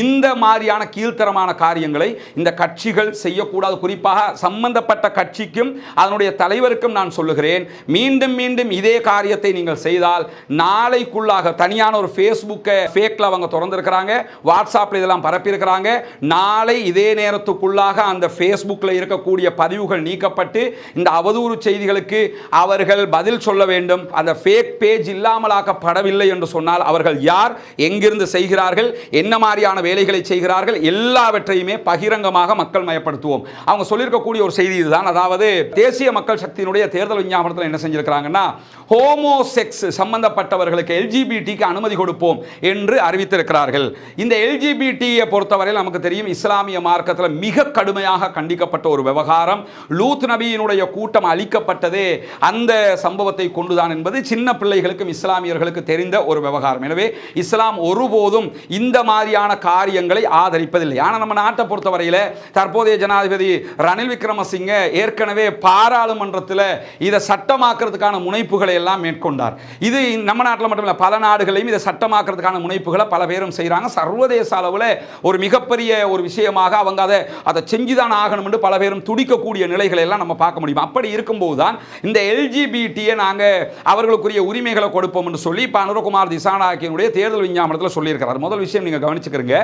இந்த மாதிரியான கீழ்த்தரமான காரியங்களை இந்த கட்சிகள் செய்யக்கூடாது. குறிப்பாக சம்பந்தப்பட்ட கட்சிக்கும் அதனுடைய தலைவருக்கும் நான் சொல்லுகிறேன் மீண்டும் மீண்டும் இதே காரியத்தை நீங்கள் செய்தால் நாளைக்குள்ளாக தனியான ஒரு ஃபேஸ்புக்கை ஃபேக்கில் அவங்க திறந்திருக்கிறாங்க வாட்ஸ்அப்பில் இதெல்லாம் பரப்பியிருக்கிறாங்க நாளை இதே நேரத்துக்குள்ளாக அந்த ஃபேஸ்புக்கில் இருக்கக்கூடிய பதிவுகள் நீக்கப்பட்டு இந்த அவதூறு செய்திகளுக்கு அவர்கள் பதில் சொல்ல வேண்டும். அந்த ஃபேக் பேஜ் இல்லாமலாக்கப்படவில்லை என்று சொன்னால் அவர்கள் யார்? எங்கிருந்து செய்கிறார்கள்? என்ன மாதிரியான வேலைகளை செய்கிறார்கள்? எல்லாவற்றையுமே பகிரங்கமாக மக்கள் மயப்படுத்துவோம். அவங்க சொல்லியிருக்கக்கூடிய ஒரு செய்தி இதுதான். அதாவது தேசிய மக்கள் சக்தியினுடைய தேர்தல் விஞ்ஞாபனத்தில் என்ன செஞ்சிருக்கிறாங்கன்னா ஹோமோசெக்ஸ் சம்பந்தப்பட்டவர்களுக்கு எல்ஜிபிடிக்கு அனுமதி கொடுப்போம் என்று அறிவித்திருக்கிறார்கள். இந்த எல்ஜிபிடியை பொறுத்தவரையில் நமக்கு தெரியும் இஸ்லாமிய மார்க்கத்தில் மிக கடுமையாக கண்டிக்கப்பட்ட ஒரு விவகாரம். லூத் நபியினுடைய கூட்டம் அளிக்கப்பட்டதே அந்த சம்பவத்தை கொண்டுதான் என்பது சின்ன பிள்ளைகளுக்கும் இஸ்லாமியர்களுக்கு தெரிந்த ஒரு விவகாரம். எனவே இஸ்லாம் ஒருபோதும் இந்த மாதிரியான காரியங்களை ஆதரிப்பதில்லை. ஆனால் நம்ம நாட்டை பொறுத்தவரையில் தற்போதைய ஜனாதிபதி ரணில் விக்ரமசிங்க ஏற்கனவே பாராளுமன்றத்தில் இதை சட்டமாக்குறதுக்கான முனைப்புகளை எல்லாம் மேற்கொண்டார். இது நம்ம நாட்டில் மட்டுமில்லை பல நாடுகளையும் இதை சட்டமாக்குறதுக்கான முனைப்புகளை பல பேரும் செய்கிறாங்க சர்வதேச அளவில் ஒரு மிகப்பெரிய ஒரு விஷயமாக அவங்க அதை அதை செஞ்சுதான் ஆகணும் என்று பல பேரும் துடிக்கக்கூடிய நிலைகளை எல்லாம் நம்ம பார்க்க முடியும். அப்படி இருக்கும்போது தான் இந்த எல்ஜிபிடியை நாங்கள் அவர்களுக்குரிய உரிமைகளை கொடுப்போம் என்று சொல்லி இப்போ அனுரகுமார் திசாநாயக்கினுடைய தேர்தல் விஞ்ஞாபனத்தில் சொல்லியிருக்கிறார். முதல் விஷயம் நீங்கள் கவனிச்சுக்கிறீங்க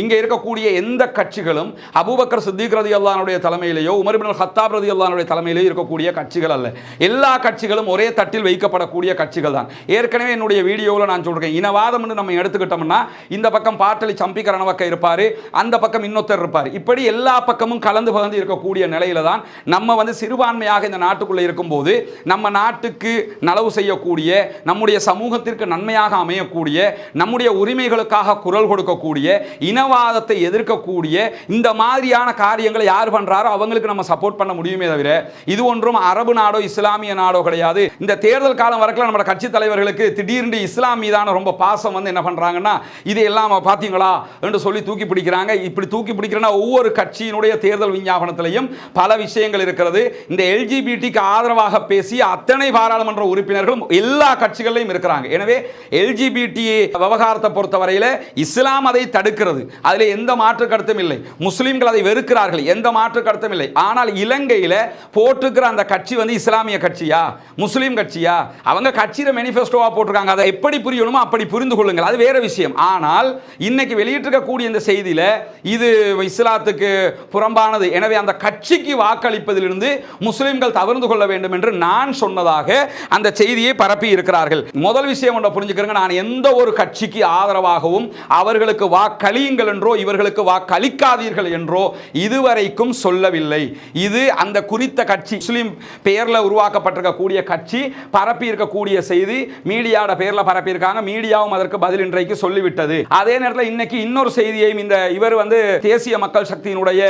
இங்கே இருக்கக்கூடிய எந்த கட்சிகளும் அபுபக்கர் சித்திக் ரதி அல்லானுடைய தலைமையிலேயோ உமர்பின் ஹத்தாப் ரதி அல்லானுடைய தலைமையிலேயோ இருக்கக்கூடிய கட்சிகள் அல்ல. எல்லா கட்சிகளும் ஒரே தட்டில் வைக்கப்படக்கூடிய கட்சிகள் தான். ஏற்கனவே என்னுடைய வீடியோவில் நான் சொல்கிறேன் இனவாதம் நம்ம எடுத்துக்கிட்டோம்னா இந்த பக்கம் பாட்டலி சம்பிக்கரணவக்க இருப்பார் அந்த பக்கம் இன்னொருத்தர் இருப்பார். இப்படி எல்லா பக்கமும் கலந்து பகந்து இருக்கக்கூடிய நிலையில தான் நம்ம வந்து சிறுபான்மையாக இந்த நாட்டுக்குள்ளே இருக்கும்போது நம்ம நாட்டுக்கு நலவு செய்யக்கூடிய நம்முடைய சமூகத்திற்கு நன்மையாக அமையக்கூடிய நம்முடைய உரிமைகளுக்காக குரல் கொடுக்கக்கூடிய இனவாதத்தை எதிர்க்கக்கூடிய இந்த மாதிரியான காரியங்களை யார் பண்றாரோ அவங்களுக்கு நம்ம சப்போர்ட் பண்ண முடியுமே தவிர இது ஒன்றும் அரபு நாடோ இஸ்லாமிய நாடோ கிடையாது. இந்த தேர்தல் காலம் வரைக்கும் நம்ம கட்சி தலைவர்களுக்கு திடீர்னு இஸ்லாம் மீதான ரொம்ப பாசம் வந்து என்ன பண்றாங்கன்னா இதையெல்லாம் பார்த்தீங்களா என்று சொல்லி தூக்கி பிடிக்கிறாங்க. இப்படி தூக்கி பிடிக்கிறனா ஒவ்வொரு கட்சியினுடைய தேர்தல் விஞ்ஞாபனத்திலையும் பல விஷயங்கள் இருக்கிறது. இந்த எல்ஜிபி எல்ஜிபிடிக்கு ஆதரவாக பேசிய அத்தனை பாராளுமன்ற உறுப்பினர்களும் எல்லா கட்சிகளிலும் இருக்கிறாங்க. எனவே எல்ஜிபிடி விவகாரத்தை பொறுத்தவரையில் இஸ்லாம் அதை தடுக்கிறது. அதில் எந்த மாற்று கருத்தும் இல்லை. முஸ்லீம்கள் அதை வெறுக்கிறார்கள். எந்த மாற்று கருத்தும் இல்லை. ஆனால் இலங்கையில் போட்டிருக்கிற அந்த கட்சி வந்து இஸ்லாமிய கட்சியா? முஸ்லீம் கட்சியா? அவங்க கட்சியில் மேனிஃபெஸ்டோவா போட்டிருக்காங்க. அதை எப்படி புரியணுமோ அப்படி புரிந்து கொள்ளுங்கள். அது வேற விஷயம். ஆனால் இன்னைக்கு வெளியிட்டிருக்கக்கூடிய இந்த செய்தியில் இது இஸ்லாத்துக்கு புறம்பானது. எனவே அந்த கட்சிக்கு வாக்களிப்பதிலிருந்து முஸ்லிம்கள் தவறு கவர்ந்து கொள்ள வேண்டும் என்று நான் சொன்னதாக அந்த செய்தியை பரப்பி இருக்கிறார்கள். முதல் விஷயம் ஒன்றை புரிஞ்சுக்கிறேங்க. நான் எந்த ஒரு கட்சிக்கு ஆதரவாகவும் அவர்களுக்கு வாக்களியுங்கள் என்றோ இவர்களுக்கு வாக்களிக்காதீர்கள் என்றோ இதுவரைக்கும் சொல்லவில்லை. இது அந்த குறித்த கட்சி முஸ்லீம் பெயரில் உருவாக்கப்பட்டிருக்கக்கூடிய கட்சி பரப்பி இருக்கக்கூடிய செய்தி மீடியாவோட பேரில் பரப்பியிருக்காங்க. மீடியாவும் அதற்கு பதில் இன்றைக்கு சொல்லிவிட்டது. அதே நேரத்தில் இன்னைக்கு இன்னொரு செய்தியையும் இந்த இவர் வந்து தேசிய மக்கள் சக்தியினுடைய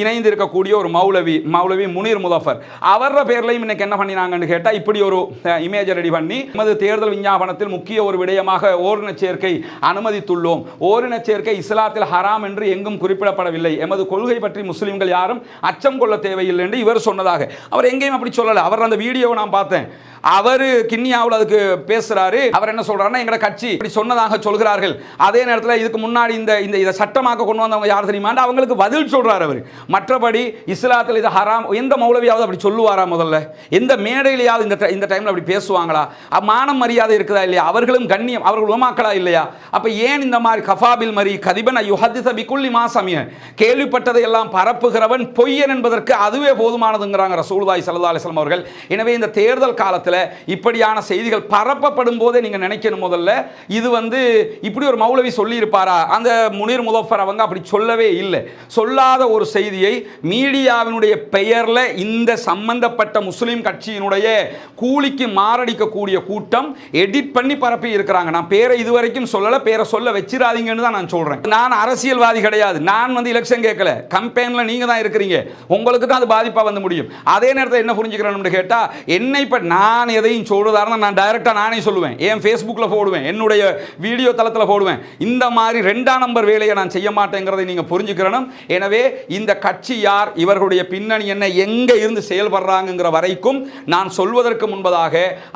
இணைந்து இருக்கக்கூடிய ஒரு மௌலவி மௌலவி முனீர் முதஃபர். அவர் பேர்லையும் இன்னைக்கு என்ன பண்ணினாங்கன்னு கேட்டால் இப்படி ஒரு இமேஜ் ரெடி பண்ணி நமது தேர்தல் விஞ்ஞாபனத்தில் முக்கிய ஒரு விடயமாக ஓரின சேர்க்கை அனுமதித்துள்ளோம். ஓரின சேர்க்கை இஸ்லாத்தில் ஹராம் என்று எங்கும் குறிப்பிடப்படவில்லை. எமது கொள்கை பற்றி முஸ்லிம்கள் யாரும் அச்சம் கொள்ள தேவையில்லை என்று இவர் சொன்னதாக. அவர் எங்கேயும் அப்படி சொல்லலை. அவர் அந்த வீடியோவை நான் பார்த்தேன். அவர் கிண்ணியாவில் அதுக்கு பேசுறாரு. அவர் என்ன சொல்றாருன்னா எங்களோட கட்சி இப்படி சொன்னதாக சொல்கிறார்கள். அதே நேரத்தில் இதுக்கு முன்னாடி இந்த இந்த இதை சட்டமாக்க கொண்டு வந்தவங்க யார் தெரியுமா அவங்களுக்கு பதில் சொல்றாரு அவர். மற்றபடி இஸ்லாத்தில் இது ஹராம் எந்த மௌலவியாவது அப்படி சொல்லுவார்? பேசுவாரா முதல்ல? எந்த மேடையிலையாவது இந்த இந்த டைமில் அப்படி பேசுவாங்களா? அ, மரியாதை இருக்குதா இல்லையா? அவர்களும் கண்ணியம் அவர்கள் உமாக்களா இல்லையா? அப்போ ஏன் இந்த மாதிரி கஃபாபில் மரி கதிபன் யுஹதிச பிகுல்லி மா சமிய கேள்விப்பட்டதை எல்லாம் பரப்புகிறவன் பொய்யன் என்பதற்கு அதுவே போதுமானதுங்கிறாங்க ரசூல்தாய் ஸல்லல்லாஹு அலிஸ்லாம் அவர்கள். எனவே இந்த தேர்தல் காலத்தில் இப்படியான செய்திகள் பரப்பப்படும் போதே நீங்கள் நினைக்கணும் முதல்ல. இது வந்து இப்படி ஒரு மௌலவி சொல்லியிருப்பாரா? அந்த முனீர் முதஃபர் அவங்க அப்படி சொல்லவே இல்லை. சொல்லாத ஒரு செய்தியை மீடியாவினுடைய பெயரில் இந்த சம்பந்த சம்பந்தப்பட்ட முஸ்லீம் கட்சியினுடைய கூலிக்கு மாரடிக்கக்கூடிய கூட்டம் எடிட் பண்ணி பரப்பி இருக்கிறாங்க. நான் பேரை இதுவரைக்கும் சொல்லலை பேரை சொல்ல வச்சிடாதீங்கன்னு தான் நான் சொல்கிறேன் நான் அரசியல்வாதி கிடையாது. நான் வந்து எலெக்ஷன் கேட்கல. கம்பெயின்ல நீங்கள் தான் இருக்கிறீங்க. உங்களுக்கு தான் அது பாதிப்பாக வந்து முடியும். அதே நேரத்தில் என்ன புரிஞ்சுக்கிறேன்னு கேட்டால் என்னை இப்போ நான் எதையும் சொல்றதா நான் டைரெக்டாக நானே சொல்லுவேன். என் ஃபேஸ்புக்கில் போடுவேன். என்னுடைய வீடியோ தளத்தில் போடுவேன். இந்த மாதிரி ரெண்டாம் நம்பர் வேலையை நான் செய்ய மாட்டேங்கிறதை நீங்கள் புரிஞ்சுக்கிறணும். எனவே இந்த கட்சி யார்? இவர்களுடைய பின்னணி என்ன? எங்கே இருந்து செயல்படுறா? செயல்படுறாங்கங்கிற வரைக்கும் நான் சொல்வதற்கு முன்பதாக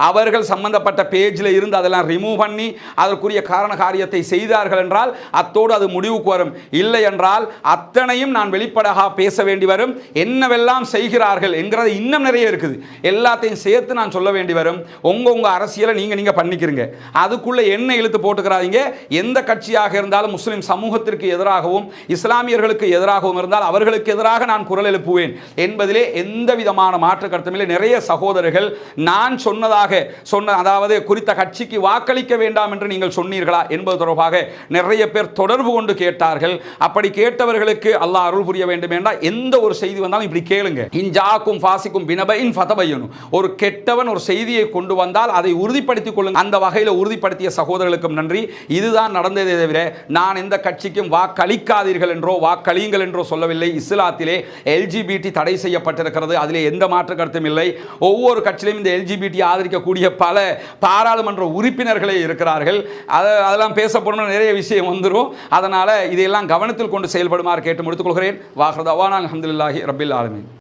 அவர்கள் சம்பந்தப்பட்ட பேஜில் இருந்து அதெல்லாம் ரிமூவ் பண்ணி அதற்குரிய காரண காரியத்தை செய்தார்கள் என்றால் அத்தோடு அது முடிவுக்கு வரும். இல்லை என்றால் அத்தனையும் நான் வெளிப்படையாக பேச வேண்டி வரும். என்னவெல்லாம் செய்கிறார்கள் என்கிறது இன்னும் நிறைய இருக்குது. எல்லாத்தையும் சேர்த்து நான் சொல்ல வேண்டி வரும். உங்க உங்க அரசியலை நீங்க நீங்க பண்ணிக்கிறீங்க. அதுக்குள்ள என்ன இழுத்து போட்டுக்கிறாதீங்க. எந்த கட்சியாக இருந்தாலும் முஸ்லீம் சமூகத்திற்கு எதிராகவும் இஸ்லாமியர்களுக்கு எதிராகவும் இருந்தால் அவர்களுக்கு எதிராக நான் குரல் எழுப்புவேன் என்பதிலே எந்த விதமான மாற்று கருத்துமில்லை. நிறைய சகோதரர்கள் நான் சொன்னதாக சொன்ன அதாவது குறித்த கட்சிக்கு வாக்களிக்க வேண்டாம் என்று நீங்கள் சொன்னீர்களா என்பது தொடர்பாக நிறைய பேர் தொடர்பு கொண்டு கேட்டார்கள். அப்படி கேட்டவர்களுக்கு அல்லாஹ் அருள் புரிய வேண்டும் என்றால் எந்த ஒரு செய்தி வந்தாலும் இப்படி கேளுங்க. இன்ஜாக்கும் ஃபாசிக்கும் பினபைன் ஃபதபையனும் ஒரு கெட்டவன் ஒரு செய்தியை கொண்டு வந்தால் அதை உறுதிப்படுத்திக் கொள்ளுங்க. அந்த வகையில் உறுதிப்படுத்திய சகோதரர்களுக்கும் நன்றி. இதுதான் நடந்ததே தவிர நான் எந்த கட்சிக்கும் வாக்களிக்காதீர்கள் என்றோ வாக்களியுங்கள் என்றோ சொல்லவில்லை. இஸ்லாத்திலே எல்ஜிபிடி தடை செய்யப்பட்டிருக்கிறது. அதிலே எந்த மாற்று கருத்தும் இல்லை. ஒவ்வொரு கட்சியிலும் இந்த எல்ஜிபிடி ஆதரிக்கக்கூடிய பல பாராளுமன்ற உறுப்பினர்களே இருக்கிறார்கள். அதை அதெல்லாம் பேச போனோம்னா நிறைய விஷயம் வந்துடும் அதனால் இதையெல்லாம் கவனத்தில் கொண்டு செயல்படுமாறு கேட்டு முடித்துக் கொள்கிறேன். வாஹ்ரதாவான் அலமதுல்லாஹி ரபில் ஆலமின்.